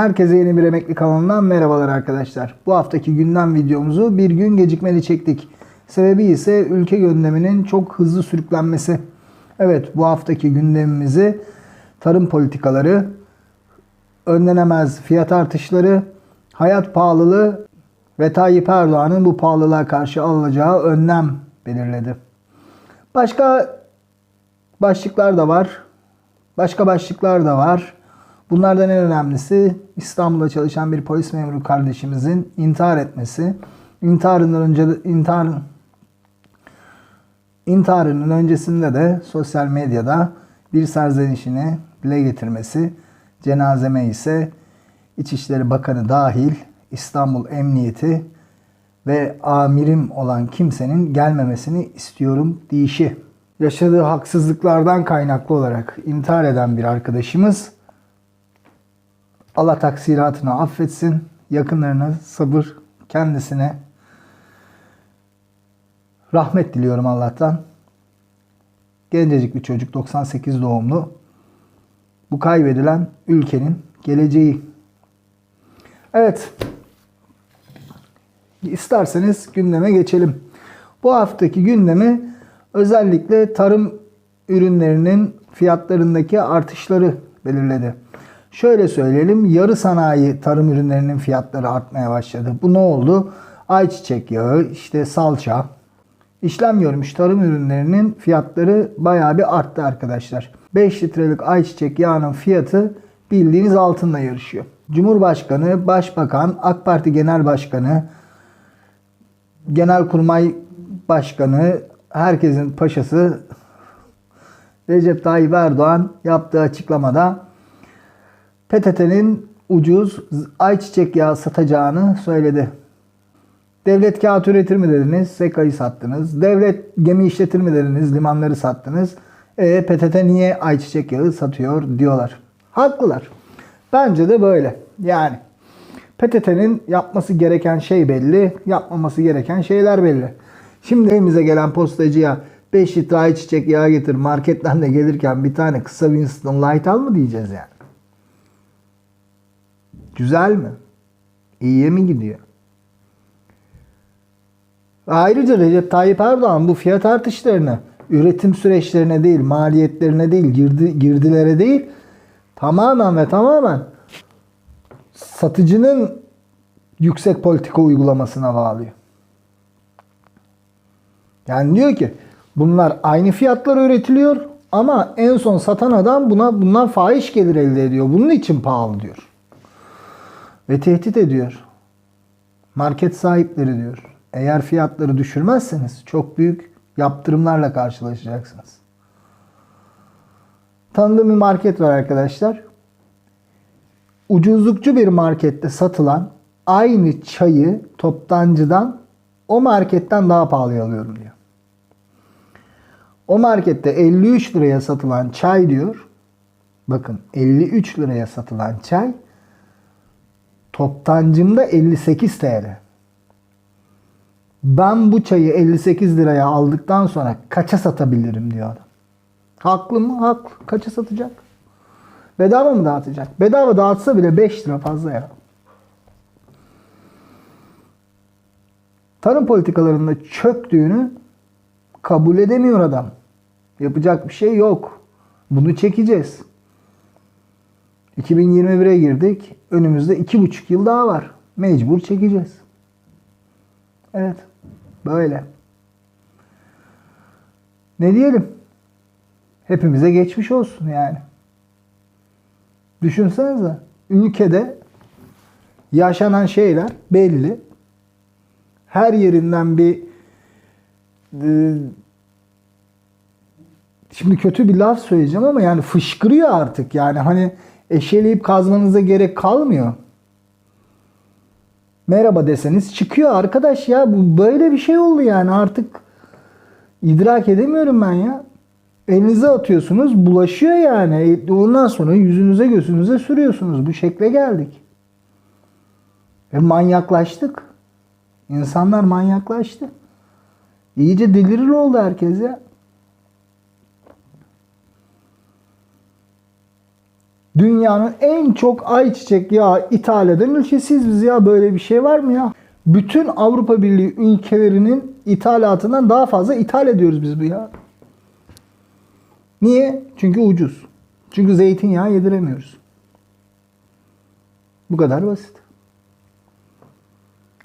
Herkese yeni bir emekli kanalından merhabalar arkadaşlar. Bu haftaki gündem videomuzu bir gün gecikmeli çektik. Sebebi ise ülke gündeminin çok hızlı sürüklenmesi. Evet bu haftaki gündemimizi tarım politikaları, önlenemez fiyat artışları, hayat pahalılığı ve Tayyip Erdoğan'ın bu pahalılığa karşı alınacağı önlem belirledi. Başka başlıklar da var. Başka başlıklar da var. Bunlardan en önemlisi İstanbul'da çalışan bir polis memuru kardeşimizin intihar etmesi. İntiharından önce intihar intiharının öncesinde de sosyal medyada bir serzenişini dile getirmesi. Cenazeme ise İçişleri Bakanı dahil İstanbul Emniyeti ve amirim olan kimsenin gelmemesini istiyorum deyişi. Yaşadığı haksızlıklardan kaynaklı olarak intihar eden bir arkadaşımız Allah taksiratını affetsin, yakınlarına sabır, kendisine rahmet diliyorum Allah'tan. Gencecik bir çocuk, 98 doğumlu. Bu kaybedilen ülkenin geleceği. Evet. İsterseniz gündeme geçelim. Bu haftaki gündemi özellikle tarım ürünlerinin fiyatlarındaki artışları belirledi. Şöyle söyleyelim, yarı sanayi tarım ürünlerinin fiyatları artmaya başladı. Bu ne oldu? Ayçiçek yağı, işte salça, işlem görmüş tarım ürünlerinin fiyatları bayağı bir arttı arkadaşlar. 5 litrelik ayçiçek yağının fiyatı bildiğiniz altınla yarışıyor. Cumhurbaşkanı, Başbakan, AK Parti Genel Başkanı, Genelkurmay Başkanı, herkesin paşası Recep Tayyip Erdoğan yaptığı açıklamada PTT'nin ucuz ayçiçek yağı satacağını söyledi. Devlet kağıt üretir mi dediniz? SEKA'yı sattınız. Devlet gemi işletir mi dediniz? Limanları sattınız. E, PTT niye ayçiçek yağı satıyor diyorlar. Haklılar. Bence de böyle. Yani PTT'nin yapması gereken şey belli, yapmaması gereken şeyler belli. Şimdi evimize gelen postacıya 5 litre ayçiçek yağı getir marketten de gelirken bir tane kısa Winston Light al mı diyeceğiz yani? Güzel mi? İyiye mi gidiyor? Ayrıca Recep Tayyip Erdoğan bu fiyat artışlarını üretim süreçlerine değil, maliyetlerine değil, girdi, girdilere değil tamamen ve tamamen satıcının yüksek politika uygulamasına bağlıyor. Yani diyor ki bunlar aynı fiyatlara üretiliyor ama en son satan adam buna bundan fahiş gelir elde ediyor. Bunun için pahalı diyor. Ve tehdit ediyor. Market sahipleri diyor. Eğer fiyatları düşürmezseniz çok büyük yaptırımlarla karşılaşacaksınız. Tanıdığım bir market var arkadaşlar. Ucuzlukçu bir markette satılan aynı çayı toptancıdan o marketten daha pahalıya alıyorum diyor. O markette 53 liraya satılan çay diyor. Bakın 53 liraya satılan çay toptancımda 58 TL. Ben bu çayı 58 liraya aldıktan sonra kaça satabilirim diyor adam. Haklı mı? Haklı. Kaça satacak? Bedava mı dağıtacak? Bedava dağıtsa bile 5 lira fazla ya. Tarım politikalarında çöktüğünü kabul edemiyor adam. Yapacak bir şey yok. Bunu çekeceğiz. 2021'e girdik. Önümüzde 2,5 yıl daha var. Mecbur çekeceğiz. Evet. Böyle. Ne diyelim? Hepimize geçmiş olsun yani. Düşünsenize. Ülkede yaşanan şeyler belli. Her yerinden bir e, şimdi kötü bir laf söyleyeceğim ama yani fışkırıyor artık. Yani hani eşeleyip kazmanıza gerek kalmıyor. Merhaba deseniz çıkıyor arkadaş ya bu böyle bir şey oldu yani artık idrak edemiyorum ben ya. Elinize atıyorsunuz bulaşıyor yani. Ondan sonra yüzünüze gözünüze sürüyorsunuz. Bu şekle geldik. Ve manyaklaştık. İnsanlar manyaklaştı. İyice delirir oldu herkes ya. Dünyanın en çok ayçiçek yağı ithal eden ülkesiyiz biz ya. Böyle bir şey var mı ya? Bütün Avrupa Birliği ülkelerinin ithalatından daha fazla ithal ediyoruz biz bu ya. Niye? Çünkü ucuz. Çünkü zeytinyağı yediremiyoruz. Bu kadar basit.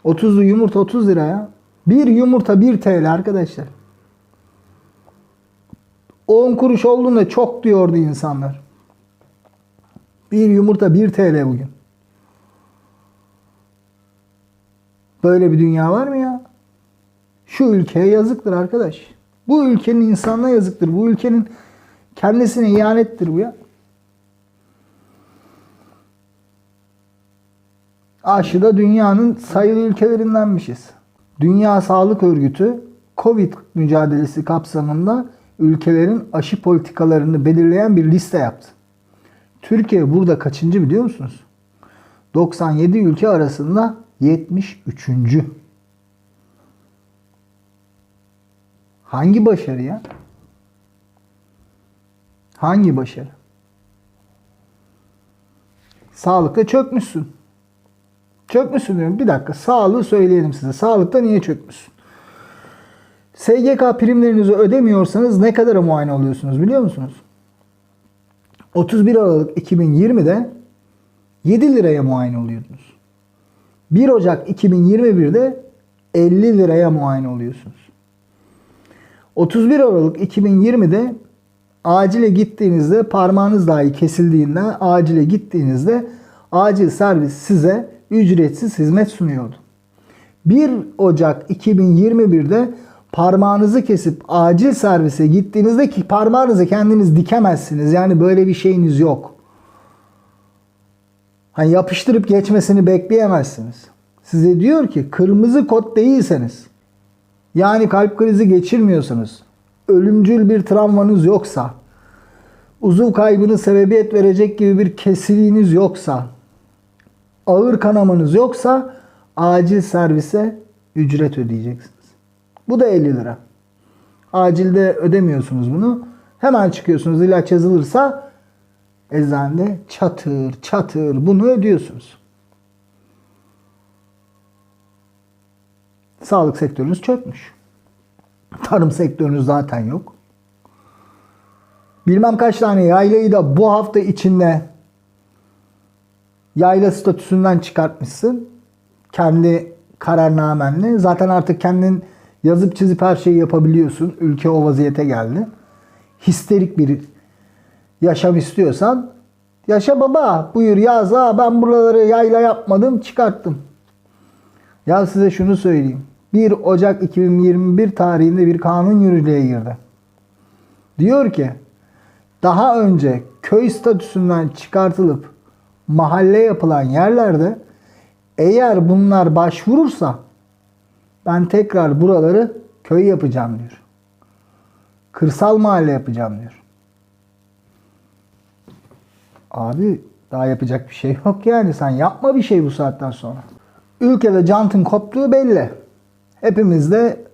30'lu yumurta 30 lira ya. Bir yumurta 1 TL arkadaşlar. 10 kuruş olduğunda çok diyordu insanlar. Bir yumurta 1 TL bugün. Böyle bir dünya var mı ya? Şu ülkeye yazıktır arkadaş. Bu ülkenin insanına yazıktır. Bu ülkenin kendisine ihanettir bu ya. Aşıda dünyanın sayılı ülkelerindenmişiz. Dünya Sağlık Örgütü Covid mücadelesi kapsamında ülkelerin aşı politikalarını belirleyen bir liste yaptı. Türkiye burada kaçıncı biliyor musunuz? 97 ülke arasında 73. Hangi başarı ya? Hangi başarı? Sağlıkta çökmüşsün. Çökmüşsün diyorum. Bir dakika. Sağlığı söyleyelim size. Sağlıkta niye çökmüşsün? SGK primlerinizi ödemiyorsanız ne kadara muayene oluyorsunuz biliyor musunuz? 31 Aralık 2020'de 7 liraya muayene oluyordunuz. 1 Ocak 2021'de 50 liraya muayene oluyorsunuz. 31 Aralık 2020'de acile gittiğinizde parmağınız dahi kesildiğinde acile gittiğinizde acil servis size ücretsiz hizmet sunuyordu. 1 Ocak 2021'de parmağınızı kesip acil servise gittiğinizde ki parmağınızı kendiniz dikemezsiniz. Yani böyle bir şeyiniz yok. Hani yapıştırıp geçmesini bekleyemezsiniz. Size diyor ki kırmızı kod değilseniz yani kalp krizi geçirmiyorsanız, ölümcül bir travmanız yoksa, uzuv kaybını sebebiyet verecek gibi bir kesiliğiniz yoksa, ağır kanamanız yoksa acil servise ücret ödeyeceksiniz. Bu da 50 lira. Acilde ödemiyorsunuz bunu. Hemen çıkıyorsunuz ilaç yazılırsa eczanede çatır çatır bunu ödüyorsunuz. Sağlık sektörünüz çökmüş. Tarım sektörünüz zaten yok. Bilmem kaç tane yaylayı da bu hafta içinde yayla statüsünden çıkartmışsın. Kendi kararnamenle. Zaten artık kendin yazıp çizip her şeyi yapabiliyorsun. Ülke o vaziyete geldi. Histerik bir yaşam istiyorsan yaşa baba buyur yaz ha ben buraları yayla yapmadım çıkarttım. Ya size şunu söyleyeyim. 1 Ocak 2021 tarihinde bir kanun yürürlüğe girdi. Diyor ki daha önce köy statüsünden çıkartılıp mahalle yapılan yerlerde eğer bunlar başvurursa ben tekrar buraları köy yapacağım diyor. Kırsal mahalle yapacağım diyor. Abi daha yapacak bir şey yok yani. Sen yapma bir şey bu saatten sonra. Ülkede cantın koptuğu belli. Hepimiz de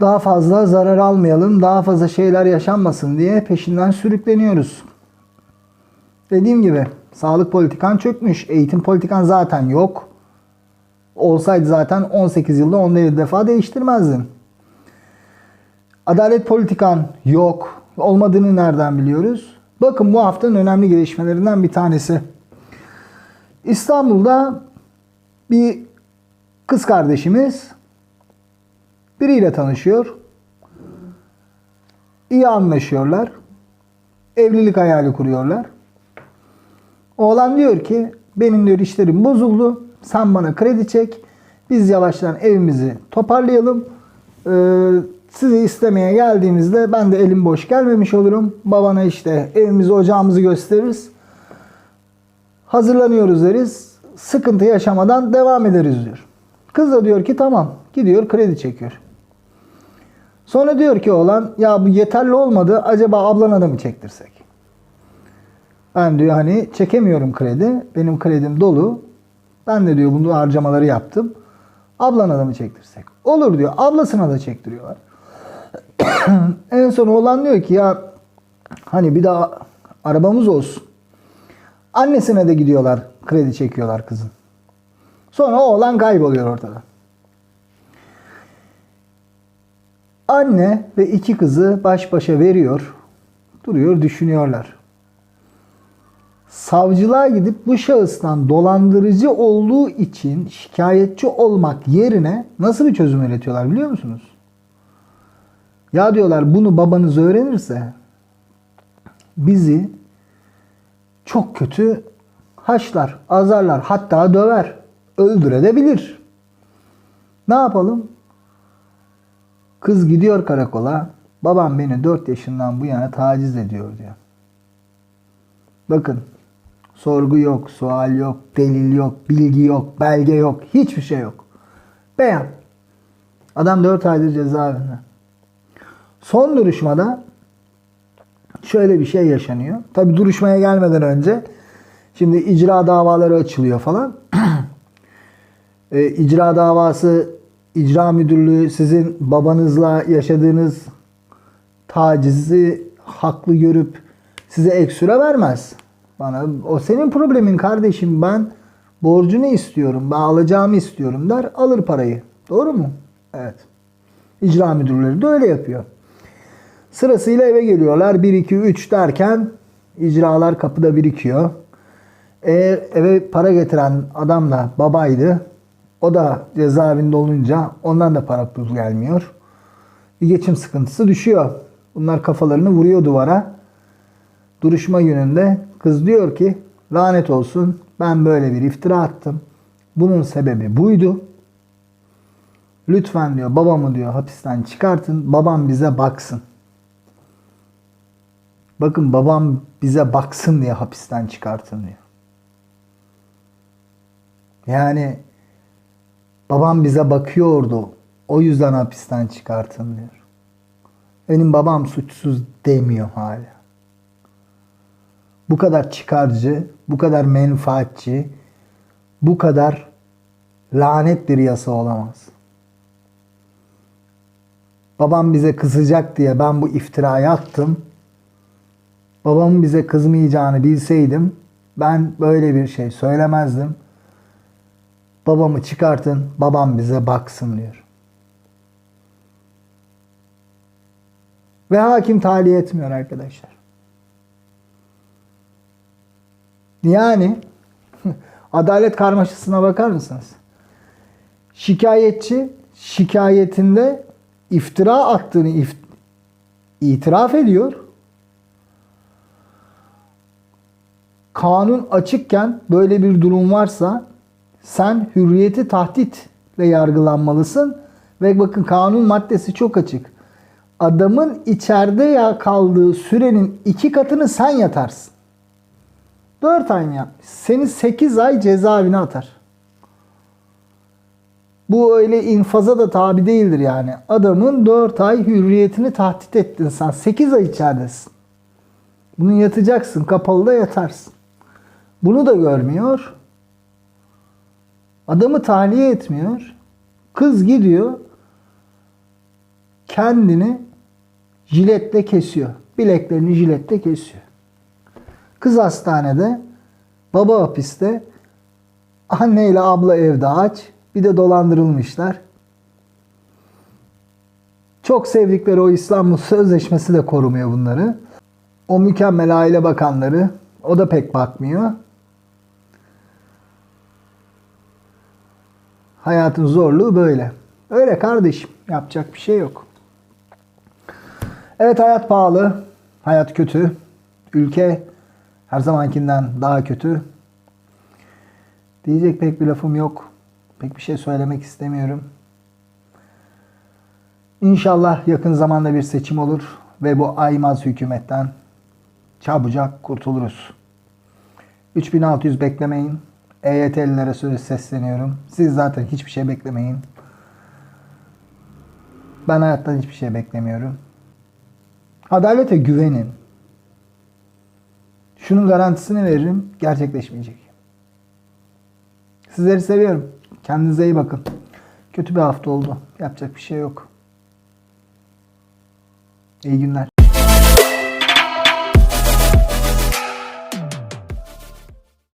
daha fazla zarar almayalım, daha fazla şeyler yaşanmasın diye peşinden sürükleniyoruz. Dediğim gibi sağlık politikan çökmüş, eğitim politikan zaten yok. Olsaydı zaten 18 yılda 17 defa değiştirmezdin. Adalet politikan yok. Olmadığını nereden biliyoruz? Bakın bu haftanın önemli gelişmelerinden bir tanesi. İstanbul'da bir kız kardeşimiz biriyle tanışıyor. İyi anlaşıyorlar. Evlilik hayali kuruyorlar. Oğlan diyor ki benim diyor işlerim bozuldu. Sen bana kredi çek. Biz yavaştan evimizi toparlayalım. Ee, sizi istemeye geldiğimizde ben de elim boş gelmemiş olurum. Babana işte evimizi ocağımızı gösteririz. Hazırlanıyoruz deriz. Sıkıntı yaşamadan devam ederiz diyor. Kız da diyor ki tamam. Gidiyor kredi çekiyor. Sonra diyor ki oğlan ya bu yeterli olmadı. Acaba ablana da mı çektirsek? Ben diyor hani çekemiyorum kredi. Benim kredim dolu. Ben de diyor bunu harcamaları yaptım. Ablana da mı çektirsek? Olur diyor. Ablasına da çektiriyorlar. en son oğlan diyor ki ya hani bir daha arabamız olsun. Annesine de gidiyorlar kredi çekiyorlar kızın. Sonra oğlan kayboluyor ortada. Anne ve iki kızı baş başa veriyor. Duruyor düşünüyorlar. Savcılığa gidip bu şahıstan dolandırıcı olduğu için şikayetçi olmak yerine nasıl bir çözüm üretiyorlar biliyor musunuz? Ya diyorlar bunu babanız öğrenirse bizi çok kötü haşlar, azarlar, hatta döver, öldürebilir. Ne yapalım? Kız gidiyor karakola. Babam beni 4 yaşından bu yana taciz ediyor diyor. Bakın sorgu yok, sual yok, delil yok, bilgi yok, belge yok, hiçbir şey yok. Beyan. Adam 4 aydır cezaevinde. Son duruşmada şöyle bir şey yaşanıyor. Tabi duruşmaya gelmeden önce şimdi icra davaları açılıyor falan. e, icra davası icra müdürlüğü sizin babanızla yaşadığınız tacizi haklı görüp size ek süre vermez. Bana o senin problemin kardeşim ben borcunu istiyorum ben alacağımı istiyorum der alır parayı. Doğru mu? Evet. İcra müdürleri de öyle yapıyor. Sırasıyla eve geliyorlar. 1, 2, 3 derken icralar kapıda birikiyor. Eğer eve para getiren adam da babaydı. O da cezaevinde olunca ondan da para pul gelmiyor. Bir geçim sıkıntısı düşüyor. Bunlar kafalarını vuruyor duvara. Duruşma gününde kız diyor ki lanet olsun ben böyle bir iftira attım. Bunun sebebi buydu. Lütfen diyor babamı diyor hapisten çıkartın. Babam bize baksın. Bakın babam bize baksın diye hapisten çıkartın diyor. Yani babam bize bakıyordu. O yüzden hapisten çıkartın diyor. Benim babam suçsuz demiyor hala. Bu kadar çıkarcı, bu kadar menfaatçi, bu kadar lanet bir yasa olamaz. Babam bize kızacak diye ben bu iftirayı attım. Babamın bize kızmayacağını bilseydim ben böyle bir şey söylemezdim. Babamı çıkartın, babam bize baksın diyor. Ve hakim tahliye etmiyor arkadaşlar. Yani adalet karmaşasına bakar mısınız? Şikayetçi şikayetinde iftira attığını if- itiraf ediyor. Kanun açıkken böyle bir durum varsa sen hürriyeti tahditle yargılanmalısın ve bakın kanun maddesi çok açık. Adamın içeride ya kaldığı sürenin iki katını sen yatarsın. 4 ay mı yapmış? Seni 8 ay cezaevine atar. Bu öyle infaza da tabi değildir yani. Adamın 4 ay hürriyetini tahdit ettin sen. 8 ay içeridesin. Bunu yatacaksın. Kapalıda yatarsın. Bunu da görmüyor. Adamı tahliye etmiyor. Kız gidiyor. Kendini jiletle kesiyor. Bileklerini jiletle kesiyor. Kız hastanede, baba hapiste, anne ile abla evde aç, bir de dolandırılmışlar. Çok sevdikleri o İstanbul Sözleşmesi de korumuyor bunları. O mükemmel aile bakanları, o da pek bakmıyor. Hayatın zorluğu böyle. Öyle kardeşim. Yapacak bir şey yok. Evet hayat pahalı. Hayat kötü. Ülke her zamankinden daha kötü. Diyecek pek bir lafım yok. Pek bir şey söylemek istemiyorum. İnşallah yakın zamanda bir seçim olur ve bu aymaz hükümetten çabucak kurtuluruz. 3600 beklemeyin. EYT'lilere söz sesleniyorum. Siz zaten hiçbir şey beklemeyin. Ben hayattan hiçbir şey beklemiyorum. Adalete güvenin. Şunun garantisini veririm. Gerçekleşmeyecek. Sizleri seviyorum. Kendinize iyi bakın. Kötü bir hafta oldu. Yapacak bir şey yok. İyi günler.